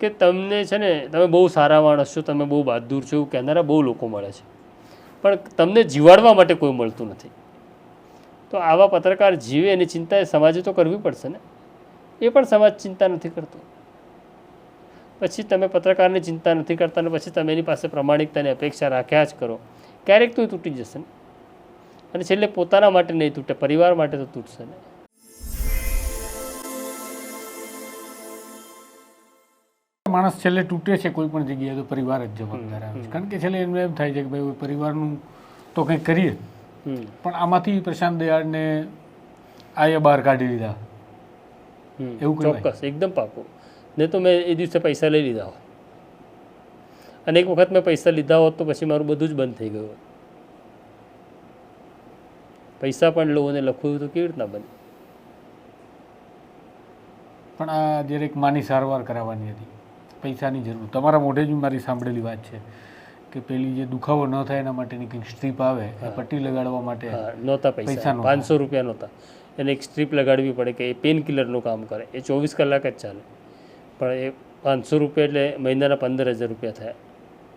કે તમને છે ને, તમે બહુ સારા માણસ છો, તમે બહુ બહાદુર છો એવું કહેનારા બહુ લોકો મળે છે. પણ તમને જીવાડવા માટે કોઈ મળતું નથી. તો આવા પત્રકાર જીવે એની ચિંતા એ સમાજે તો કરવી પડશે ને? એ પણ સમાજ ચિંતા નથી કરતો. પછી તમે પત્રકારની ચિંતા નથી કરતા ને પછી તમે એની પાસે પ્રમાણિકતાની અપેક્ષા રાખ્યા જ કરો. ક્યારેક તો તૂટી જશે ને? અને છેલ્લે પોતાના માટે નહીં તૂટે, પરિવાર માટે તો તૂટશે ને? માણસ છેલ્લે તૂટે છે કોઈ પણ જગ્યાએ તો પરિવાર જ જવાબદાર આવે છે. કારણ કે છેલ્લે એમને એમ થાય છે કે ભાઈ પરિવારનું તો કંઈક કરીએ. પણ આમાંથી પ્રશાંત દયાળને આયે બહાર કાઢી લીધા. એવું. ચોક્કસ એકદમ પાકું. નહીં તો મેં એ દિવસે પૈસા લઈ લીધા હોત. અને એક વખત મેં પૈસા લીધા હોત તો પછી મારું બધું જ બંધ થઈ ગયું પૈસા પણ લો અને લખવું તો કેવી રીતના બને? પણ આ જ્યારે એક માની સારવાર કરાવવાની હતી. પૈસાની જરૂર. તમારા મોઢે જ મારી સાંભળેલી વાત છે કે પેલી જે દુખાવો ન થાય એના માટેની કંઈક સ્ટ્રીપ આવે એ પટ્ટી લગાડવા માટે નહોતા પૈસા. પાંચસો રૂપિયા નહોતા. એને એક સ્ટ્રીપ લગાડવી પડે કે એ પેન કિલરનું કામ કરે. એ ચોવીસ કલાક જ ચાલે. પણ એ પાંચસો રૂપિયા એટલે મહિનાના પંદર હજાર રૂપિયા થયા.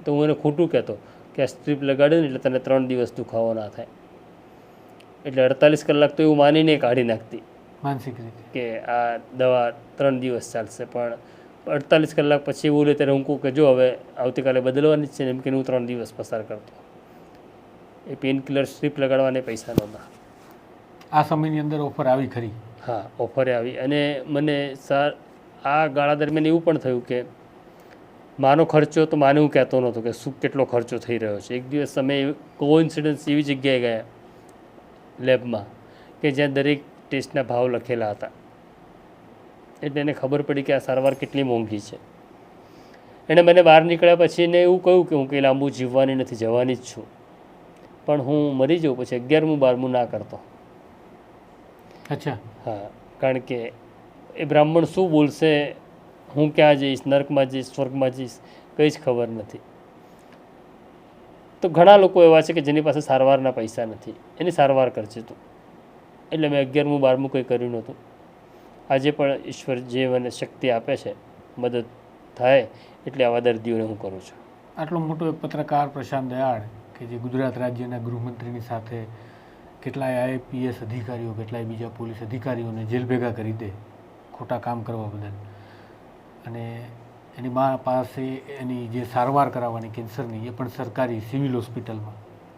તો હું એને ખોટું કહેતો કે આ સ્ટ્રીપ લગાડે ને એટલે તને ત્રણ દિવસ દુખાવો ના થાય. એટલે અડતાલીસ કલાક તો એવું માનીને કાઢી નાખતી માનસિક રીતે. કે આ દવા ત્રણ દિવસ ચાલશે. પણ અડતાલીસ કલાક પછી એવું લે ત્યારે હું કહું કે જો હવે આવતીકાલે બદલવાની જ છે એમ કે હું ત્રણ દિવસ પસાર કરતો. એ પેઇન કિલર સ્ટ્રીપ લગાડવાને પૈસા નહોતા. આ સમયની અંદર ઓફર આવી ખરી? હા ઓફરે આવી. અને મને સર આ ગાળા દરમિયાન એવું પણ થયું કે માનો ખર્ચો તો માને હું કહેતો નહોતો કે શું કેટલો ખર્ચો થઈ રહ્યો છે. એક દિવસ અમે કોઇન્સિડન્સ એવી જગ્યાએ ગયા લેબમાં કે જ્યાં દરેક ટેસ્ટના ભાવ લખેલા હતા. એટલે એને ખબર પડી કે આ સારવાર કેટલી મોંઘી છે. એણે મને બહાર નીકળ્યા પછી એને એવું કહ્યું કે હું કંઈ લાંબુ જીવવાની નથી જવાની જ છું. પણ હું મરી જાઉં પછી અગિયારમું બારમું ના કરતો. અચ્છા. હા કારણ કે એ બ્રાહ્મણ શું બોલશે? હું ક્યાં જઈશ? નર્કમાં જઈશ? સ્વર્ગમાં જઈશ? કંઈ જ ખબર નથી. તો ઘણા લોકો એવા છે કે જેની પાસે સારવારના પૈસા નથી. એની સારવાર કરશે તું. એટલે મેં અગિયારમું બારમું કંઈ કર્યું નહોતું. આજે પણ ઈશ્વર જે મને શક્તિ આપે છે મદદ થાય એટલે આવા દર્દીઓને હું કરું છું. આટલો મોટો એક પત્રકાર પ્રશાંત દયાળ કે જે ગુજરાત રાજ્યના ગૃહમંત્રીની સાથે કેટલાય આઈપીએસ અધિકારીઓ કેટલાય બીજા પોલીસ અધિકારીઓને જેલ ભેગા કરી દે ખોટા કામ કરવા બદલ. અને એની મા પાસે એની જે સારવાર કરાવવાની કેન્સરની એ પણ સરકારી સિવિલ હોસ્પિટલમાં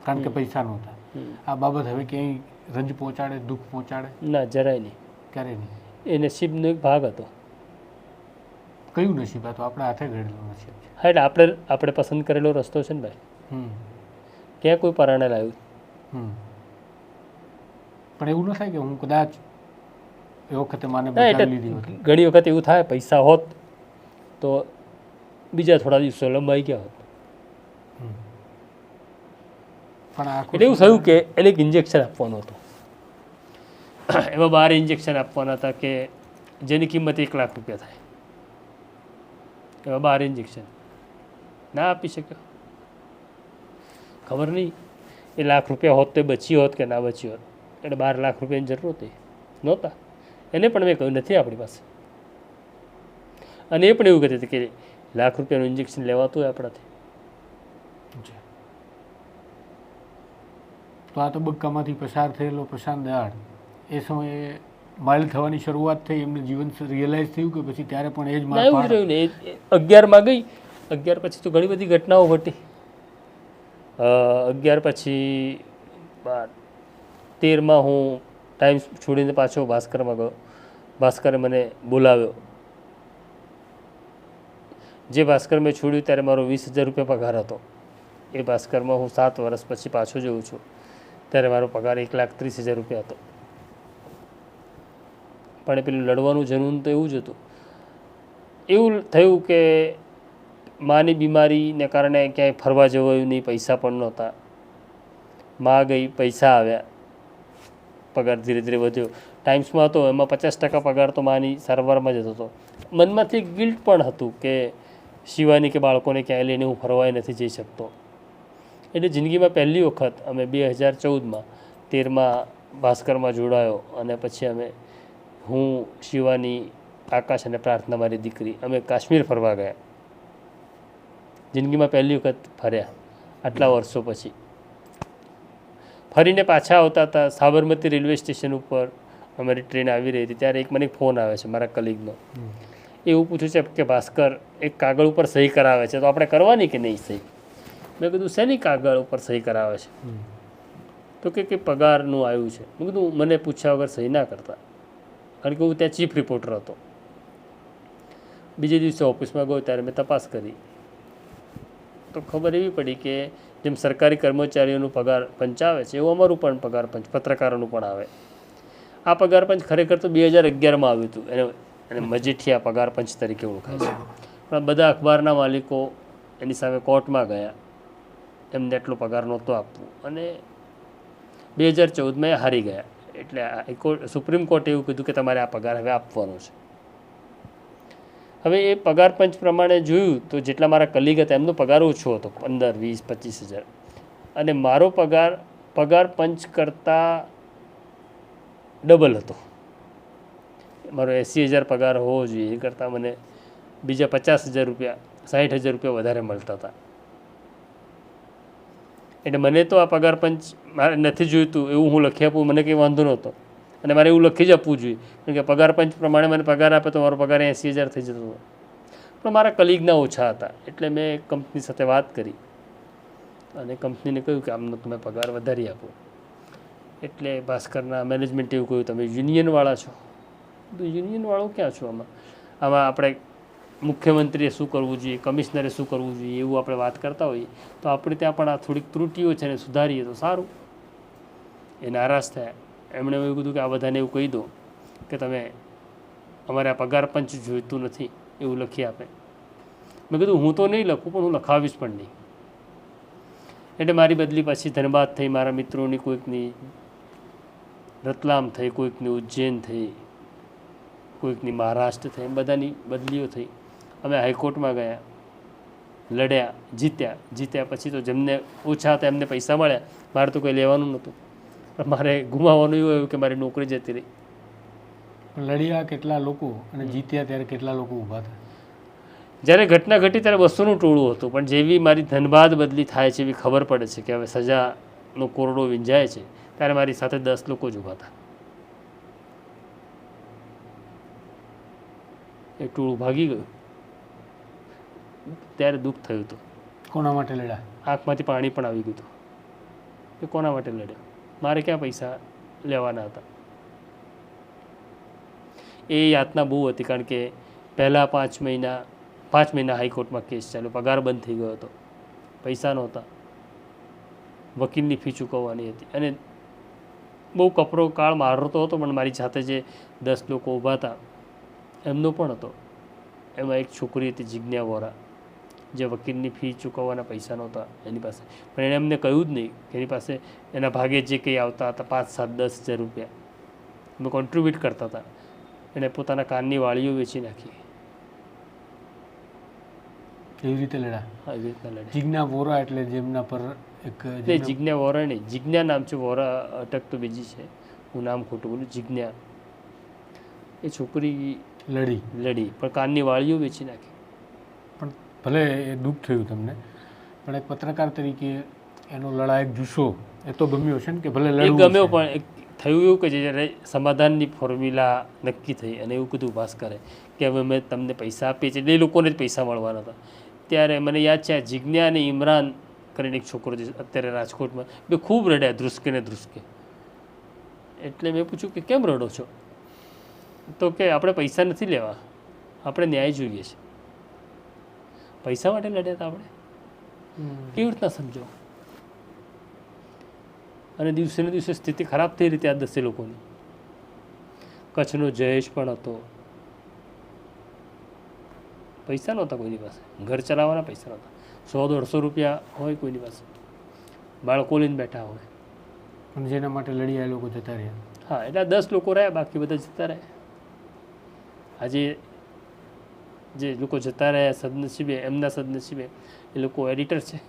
કારણ કે પૈસા નહોતા. આ બાબત હવે ક્યાંય રંજ પહોંચાડે દુઃખ પહોંચાડે? ના જરાય નહીં. ક્યારે નહીં. એ નસીબનો એક ભાગ હતો. કયું નસીબ હતું? આપણા હાથે ઘડેલું નસીબ છે. હા એટલે આપણે આપણે પસંદ કરેલો રસ્તો છે ને ભાઈ? ક્યાં કોઈ પરાણે લાવ્યું? પણ એવું ન થાય કે હું કદાચ એ વખતે મને ઘણી વખત એવું થાય પૈસા હોત તો બીજા થોડા દિવસો લંબાઈ ગયા હોત. પણ એટલે એવું થયું કે એને એક ઇન્જેક્શન આપવાનું હતું. એમાં બાર ઇન્જેક્શન આપવાના હતા કે જેની કિંમત એક લાખ રૂપિયા થાય. એવા બાર ઇન્જેક્શન ના આપી શક્યો? ખબર નહીં. એ લાખ રૂપિયા હોત તો બચી હોત કે ના બચી હોત. એટલે બાર લાખ રૂપિયાની જરૂર હતી. નહોતા. એને પણ મેં કહ્યું નથી આપણી પાસે. અને એ પણ એવું કહેતી હતી કે લાખ રૂપિયાનું ઇન્જેક્શન લેવાતું હોય આપણાથી. તો આ તબક્કામાંથી પસાર થયેલો પ્રશાંત દયાળ. એ સમયે માઇલ થવાની શરૂઆત થઈ એમને જીવન રિયલાઇઝ થયું કે પછી ત્યારે પણ એ જ માર એવું રહ્યું ને. અગિયારમાં ગઈ અગિયાર પછી તો ઘણી બધી ઘટનાઓ ઘટી. અગિયાર પછી બાર તેરમાં હું ટાઈમ છોડીને પાછો ભાસ્કરમાં ગયો. ભાસ્કરે મને બોલાવ્યો. જે ભાસ્કર મેં છોડ્યું ત્યારે મારો વીસ હજાર રૂપિયા પગાર હતો. એ ભાસ્કરમાં હું સાત વર્ષ પછી પાછો જઉં છું. ત્યારે મારો પગાર એક લાખ ત્રીસ હજાર રૂપિયા હતો. પણ એ પેલું લડવાનું જનૂન તો એવું જ હતું. એવું થયું કે માની બીમારીને કારણે ક્યાંય ફરવા જવાયું નહીં, પૈસા પણ નહોતા. માં ગઈ, પૈસા આવ્યા. પગાર ધીરે ધીરે વધ્યો. ટાઈમ્સમાં હતો, એમાં પચાસ ટકા પગાર તો માની સારવારમાં જતો હતો મનમાંથી ગિલ્ટ પણ હતું કે શિવાની કે બાળકોને ક્યાંય લઈને હું ફરવાય નથી જઈ શકતો. એટલે જિંદગીમાં પહેલી વખત અમે બે હજાર ચૌદમાં તેરમાં ભાસ્કરમાં જોડાયો અને પછી અમે હું શિવાની આકાશ અને પ્રાર્થના મારી દીકરી અમે કાશ્મીર ફરવા ગયા. જિંદગીમાં પહેલી વખત ફર્યા આટલા વર્ષો પછી. ફરીને પાછા આવતા હતા સાબરમતી રેલવે સ્ટેશન ઉપર. અમારી ટ્રેન આવી રહી હતી ત્યારે એક મને ફોન આવે છે મારા કલીગનો. એવું પૂછ્યું છે કે ભાસ્કર એક કાગળ ઉપર સહી કરાવે છે તો આપણે કરવાની કે નહીં સહી? મેં કીધું શેની કાગળ ઉપર સહી કરાવે છે? તો કે કે પગારનું આવ્યું છે. મેં કીધું મને પૂછ્યા વગર સહી ના કરતા. કારણ કે હું ત્યાં ચીફ રિપોર્ટર હતો. બીજે દિવસે ઓફિસમાં ગયો ત્યારે મેં તપાસ કરી. તો ખબર એવી પડી કે જેમ સરકારી કર્મચારીઓનું પગાર પંચ આવે છે, એવું અમારું પણ પગાર પંચ, પત્રકારોનું પણ આવે. આ પગાર પંચ ખરેખર તો બે હજાર અગિયારમાં આવ્યું હતું. એને એને મજીઠિયા પગાર પંચ તરીકે ઓળખાય છે. પણ બધા અખબારના માલિકો એની સામે કોર્ટમાં ગયા. એમને એટલો પગાર નહોતો આપવો. અને બે હજાર ચૌદમાં એ હારી ગયા. એટલે હાઈકોર્ટ સુપ્રીમ કોર્ટે એવું કીધું કે તમારે આ પગાર હવે આપવાનો છે. હવે એ પગાર પંચ પ્રમાણે જોયું તો જેટલા મારા કલીગ હતા, એમનો પગાર ઓછો હતો, પંદર, વીસ, પચીસ હજાર. અને મારો પગાર પગાર પંચ કરતાં ડબલ હતો. મારો એંસી હજાર પગાર હોવો જોઈએ, એ કરતાં મને બીજા પચાસ હજાર રૂપિયા સાઠ હજાર રૂપિયા વધારે મળતા હતા. એટલે મને તો આ પગાર પંચ મારે નથી જોઈતું, એવું હું લખી આપું, મને કંઈ વાંધો નહોતો. અને મારે એવું લખી જ આપવું જોઈએ. કારણ કે પગાર પંચ પ્રમાણે મને પગાર આપે તો મારો પગાર એંસી હજાર થઈ જતો હતો. પણ મારા કલીગના ઓછા હતા, એટલે મેં કંપની સાથે વાત કરી. અને કંપનીને કહ્યું કે આમનો તમે પગાર વધારી આપો. એટલે ભાસ્કરના મેનેજમેન્ટે એવું કહ્યું, તમે યુનિયનવાળા છો. તો યુનિયનવાળો ક્યાં છો આમાં? આમાં આપણે મુખ્યમંત્રીએ શું કરવું જોઈએ, કમિશનરે શું કરવું જોઈએ, એવું આપણે વાત કરતા હોઈએ, તો આપણે ત્યાં પણ આ થોડીક ત્રુટીઓ છે ને સુધારીએ તો સારું. એ નારાજ થયા. એમણે એવું કીધું કે આ બધાને એવું કહી દો કે તમે અમારે આ પગાર પંચ જોઈતું નથી, એવું લખી આપે. મેં કીધું, હું તો નહીં લખું, પણ હું લખાવીશ પણ નહીં. એટલે મારી બદલી પાછી ધનબાદ થઈ, મારા મિત્રોની કોઈકની, રતલામ થઈ, કોઈકની ઉજ્જૈન થઈ, કોઈકની મહારાષ્ટ્ર થઈ, એમ બધાની બદલીઓ થઈ. અમે હાઈકોર્ટમાં ગયા લડ્યા જીત્યા. જીત્યા પછી તો જેમને ઓછા હતા એમને પૈસા મળ્યા. મારે તો કંઈ લેવાનું નહોતું. પણ મારે ગુમાવવાનું એવું આવ્યું કે મારી નોકરી જતી રહી. લડ્યા કેટલા લોકો અને જીત્યા ત્યારે કેટલા લોકો ઊભા હતા જ્યારે ઘટના ઘટી ત્યારે બસોનું ટોળું હતું. પણ જેવી મારી ધનબાદ બદલી થાય છે એવી ખબર પડે છે કે હવે સજાનો કોરડો વિંજાય છે ત્યારે મારી સાથે દસ લોકો જ ઊભા હતા એ ટોળું ભાગી ગયું. ત્યારે દુઃખ થયું હતું. કોના માટે લડ્યા? આંખમાંથી પાણી પણ આવી ગયું હતું. એ કોના માટે લડ્યા? મારે ક્યાં પૈસા લેવાના હતા? એ યાતના બહુ હતી કારણ કે પહેલાં પાંચ મહિના પાંચ મહિના હાઈકોર્ટમાં કેસ ચાલ્યો. પગાર બંધ થઈ ગયો હતો. પૈસા નહોતા. વકીલની ફી ચૂકવવાની હતી. અને બહુ કપરો કાળ મારો તો હતો પણ મારી સાથે જે દસ લોકો ઊભા હતા એમનો પણ હતો. એમાં એક છોકરી હતી જિજ્ઞા વોરા જે વકીલની ફી ચૂકવવાના પૈસા નહોતા એની પાસે. પણ એણે અમને કહ્યું જ નહીં કે એની પાસે એના ભાગે જે કંઈ આવતા હતા પાંચ સાત દસ હજાર રૂપિયા. અમે કોન્ટ્રીબ્યુટ કરતા હતા. એણે પોતાના કાનની વાળીઓ વેચી નાખી. એવી રીતે લડ્યા? હા એવી રીતના લડ્યા. જિજ્ઞા વોરા એટલે જેમના પર એક જિજ્ઞા વોરા નહીં. જિજ્ઞા નામ છે વોરા અટક તો બીજી છે. હું નામ ખોટું બોલું જિજ્ઞા. એ છોકરી લડી. લડી પણ કાનની વાળીઓ વેચી નાખી. ભલે એ દુઃખ થયું તમને પણ એક પત્રકાર તરીકે એનો લડાયક જુસ્સો એ તો ગમ્યો છે ને કે ભલે લડવું ગમ્યો પણ એક થયું એવું કે જ્યારે સમાધાનની ફોર્મ્યુલા નક્કી થઈ અને એવું કીધું ભાસ્કરે કે હવે મેં તમને પૈસા આપીએ છીએ એ લોકોને જ પૈસા મળવાના હતા. ત્યારે મને યાદ છે જિજ્ઞા અને ઇમરાન કરીને એક છોકરો છે અત્યારે રાજકોટમાં બે ખૂબ રડ્યા ધ્રુસકે ને ધ્રુસકે. એટલે મેં પૂછ્યું કે કેમ રડો છો? તો કે આપણે પૈસા નથી લેવા આપણે ન્યાય જોઈએ છે. પૈસા માટે લડ્યા હતા આપણે? કેવી રીતના સમજો? અને દિવસે ને દિવસે સ્થિતિ ખરાબ થઈ રહી આ દસે લોકોની. કચ્છનો જયેશ પણ હતો. પૈસા નહોતા કોઈની પાસે. ઘર ચલાવવાના પૈસા નહોતા. સો દોઢસો રૂપિયા હોય કોઈની પાસે. બાળકો લઈને બેઠા હોય. પણ જેના માટે લડ્યા એ લોકો જતા રહ્યા? હા એટલે દસ લોકો રહ્યા બાકી બધા જતા રહ્યા. આજે જે લોકો જતા રહ્યા સદનસીબે એમના સદનસીબે એ લોકો એડિટર છે.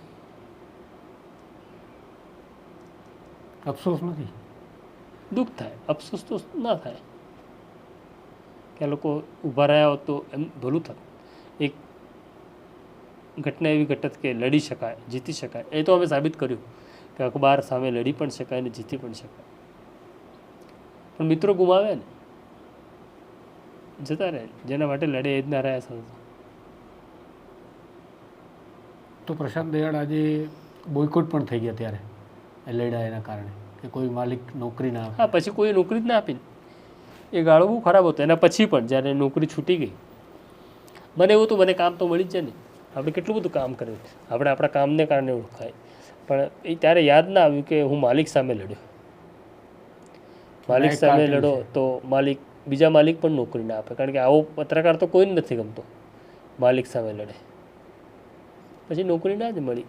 અફસોસ નથી? દુઃખ થાય. અફસોસ તો ના થાય. કે આ લોકો ઊભા રહ્યા હોત તો એમ ભલું થતું. એક ઘટના એવી ઘટત કે લડી શકાય જીતી શકાય. એ તો અમે સાબિત કર્યું કે અખબાર સામે લડી પણ શકાય અને જીતી પણ શકાય. પણ મિત્રો ગુમાવે ને. જતા રહે. જેના માટે લડે એ જ ના રહ્યા સંસ્થા તો પ્રશાંત દયાળ આજે બોયકોટ પણ થઈ ગયા ત્યારે લડ્યા એના કારણે કે કોઈ માલિક નોકરી ના હા પછી કોઈ નોકરી જ ના આપી એ ગાળો બહુ ખરાબ હતો. એના પછી પણ જ્યારે નોકરી છૂટી ગઈ. મને એવું હતું મને કામ તો મળી જ જાય ને. આપણે કેટલું બધું કામ કર્યું. આપણે આપણા કામને કારણે ઓળખાય. પણ એ ત્યારે યાદ ના આવ્યું કે હું માલિક સામે લડ્યો. માલિક સામે લડો તો માલિક બીજા માલિક પણ નોકરી ના આપે. કારણ કે આવો પત્રકાર તો કોઈ જ નથી ગમતો. માલિક સામે લડે. પછી નોકરી ના જ મળી.